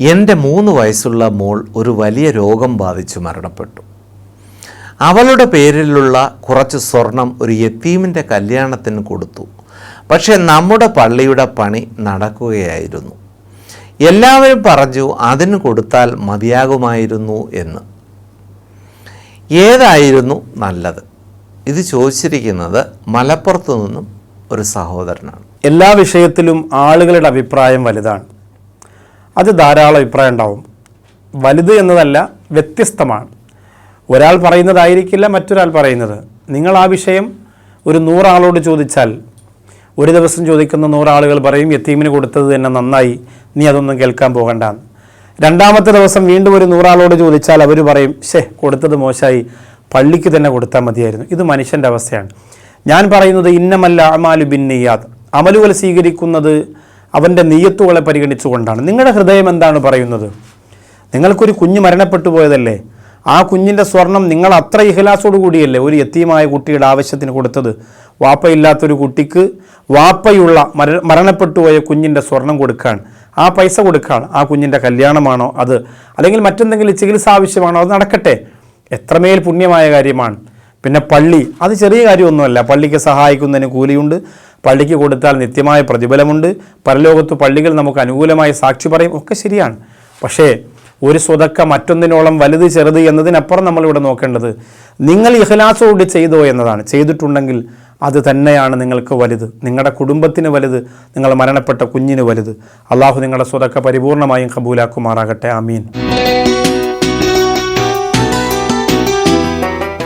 എന്റെ മൂന്ന് വയസ്സുള്ള മോൾ ഒരു വലിയ രോഗം ബാധിച്ച് മരണപ്പെട്ടു. അവളുടെ പേരിലുള്ള കുറച്ച് സ്വർണം ഒരു യത്തീമിന്റെ കല്യാണത്തിന് കൊടുത്തു. പക്ഷേ നമ്മുടെ പള്ളിയുടെ പണി നടക്കുകയായിരുന്നു. എല്ലാവരും പറഞ്ഞു അതിന് കൊടുത്താൽ മതിയാകുമായിരുന്നു എന്ന്. ഏതായിരുന്നു നല്ലത്? ഇത് ചോദിച്ചിരിക്കുന്നത് മലപ്പുറത്തു നിന്നും ഒരു സഹോദരനാണ്. എല്ലാ വിഷയത്തിലും ആളുകളുടെ അഭിപ്രായം വലുതാണ്. അത് ധാരാളം അഭിപ്രായം ഉണ്ടാവും. വലുത് എന്നതല്ല വ്യത്യസ്തമാണ്. ഒരാൾ പറയുന്നതായിരിക്കില്ല മറ്റൊരാൾ പറയുന്നത്. നിങ്ങൾ ആ വിഷയം ഒരു നൂറാളോട് ചോദിച്ചാൽ ഒരു ദിവസം ചോദിക്കുന്ന നൂറാളുകൾ പറയും യത്തീമിന് കൊടുത്തത് തന്നെ നന്നായി നീ അതൊന്നും കേൾക്കാൻ പോകണ്ട. രണ്ടാമത്തെ ദിവസം വീണ്ടും ഒരു നൂറാളോട് ചോദിച്ചാൽ അവർ പറയും ഷേ കൊടുത്തത് മോശമായി പള്ളിക്ക് തന്നെ കൊടുത്താൽ മതിയായിരുന്നു. ഇത് മനുഷ്യന്റെ അവസ്ഥയാണ്. ഞാൻ പറയുന്നത് ഇന്നമല്ല അമാലു ബിന്നിയാദ്. അമലുകൾ സ്വീകരിക്കുന്നത് അവന്റെ നീയത്തുകളെ പരിഗണിച്ചുകൊണ്ടാണ്. നിങ്ങളുടെ ഹൃദയം എന്താണ് പറയുന്നത്? നിങ്ങൾക്കൊരു കുഞ്ഞ് മരണപ്പെട്ടു പോയതല്ലേ? ആ കുഞ്ഞിന്റെ സ്വർണം നിങ്ങൾ അത്ര ഇഹലാസോടു കൂടിയല്ലേ ഒരു എത്തിയമായ കുട്ടിയുടെ ആവശ്യത്തിന് കൊടുത്തത്? വാപ്പയില്ലാത്തൊരു കുട്ടിക്ക് വാപ്പയുള്ള മര മരണപ്പെട്ടു പോയ കുഞ്ഞിന്റെ സ്വർണം കൊടുക്കാൻ. ആ പൈസ കൊടുക്കാൻ. ആ കുഞ്ഞിന്റെ കല്യാണമാണോ അത്? അല്ലെങ്കിൽ മറ്റെന്തെങ്കിലും ചികിത്സ ആവശ്യമാണോ? അത് നടക്കട്ടെ. എത്രമേൽ പുണ്യമായ കാര്യമാണ്. പിന്നെ പള്ളി. അത് ചെറിയ കാര്യമൊന്നുമല്ല. പള്ളിക്ക് സഹായിക്കുന്നതിന് കൂലിയുണ്ട്. പള്ളിക്ക് കൊടുത്താൽ നിത്യമായ പ്രതിഫലമുണ്ട്. പരലോകത്ത് പള്ളികൾ നമുക്ക് അനുകൂലമായി സാക്ഷി പറയും. ഒക്കെ ശരിയാണ്. പക്ഷേ ഒരു സ്വതക്ക മറ്റൊന്നിനോളം വലുത് ചെറുത് എന്നതിനപ്പുറം നമ്മളിവിടെ നോക്കേണ്ടത് നിങ്ങൾ ഇഹ്ലാസോട് ചെയ്തോ എന്നതാണ്. ചെയ്തിട്ടുണ്ടെങ്കിൽ അത് തന്നെയാണ് നിങ്ങൾക്ക് വലുത്. നിങ്ങളുടെ കുടുംബത്തിന് വലുത്. നിങ്ങൾ മരണപ്പെട്ട കുഞ്ഞിന് വലുത്. അള്ളാഹു നിങ്ങളുടെ സ്വതക്ക പരിപൂർണമായും കബൂലാക്കുമാറാകട്ടെ. ആമീൻ.